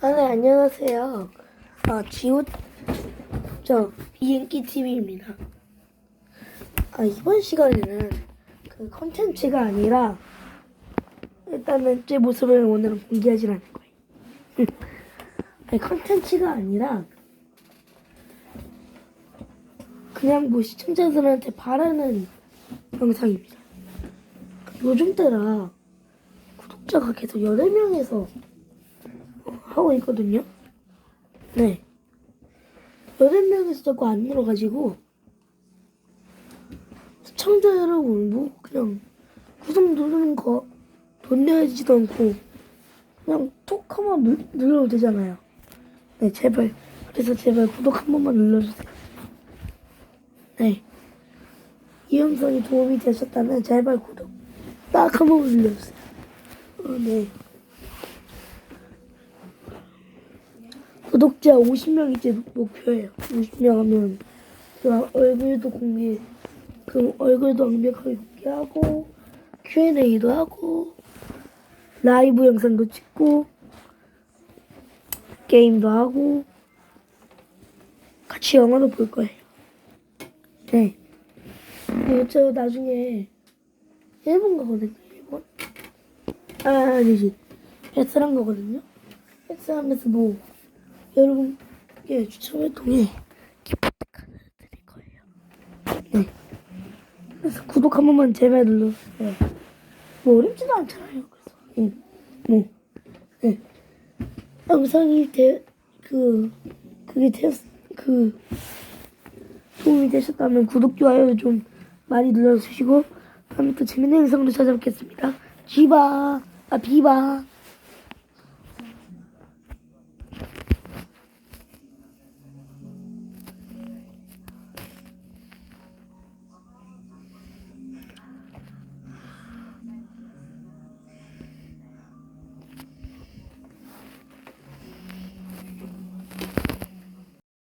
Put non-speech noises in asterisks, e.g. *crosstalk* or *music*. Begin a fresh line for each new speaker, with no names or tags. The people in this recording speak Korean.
아, 네, 안녕하세요. 아, 지호, 저, 비행기 TV입니다. 아, 이번 시간에는 그 컨텐츠가 아니라, 일단은 제 모습을 오늘은 공개하진 않을 거예요. *laughs* 아니, 컨텐츠가 아니라, 그냥 뭐 시청자들한테 바라는 영상입니다. 요즘 따라 구독자가 계속 8명에서 하고 있거든요. 네. 여덟 명에서 자꾸 안 늘어가지고 시청자 여러분 뭐 그냥 구독 누르는 거돈 내지도 않고 그냥 톡 한번 누, 눌러도 되잖아요. 네 제발 그래서 제발 구독 한 번만 눌러주세요. 네. 이 영상이 도움이 되셨다면 제발 구독 딱 한 번만 눌러주세요. 어, 네. 구독자 50명 이 제 목표예요. 50명 하면 그 얼굴도 공개, 그 얼굴도 완벽하게 공개하고 Q&A도 하고 라이브 영상도 찍고 게임도 하고 같이 영화도 볼 거예요. 네. 그리고 저 나중에 일본 가거든요. 일본. 아 아니지. 베트남 가거든요. 베트남에서 뭐 여러분께 추첨을 통해 기프트 카드 드릴 거예요. 네. 그래서 구독 한 번만 제발 눌러주세요. 뭐 어렵지도 않잖아요. 그래서 예. 뭐 네. 영상이 되, 그 그게 되었 그 도움이 되셨다면 구독 좋아요 좀 많이 눌러주시고 다음에 또 재밌는 영상으로 찾아뵙겠습니다. 지바 아 비바.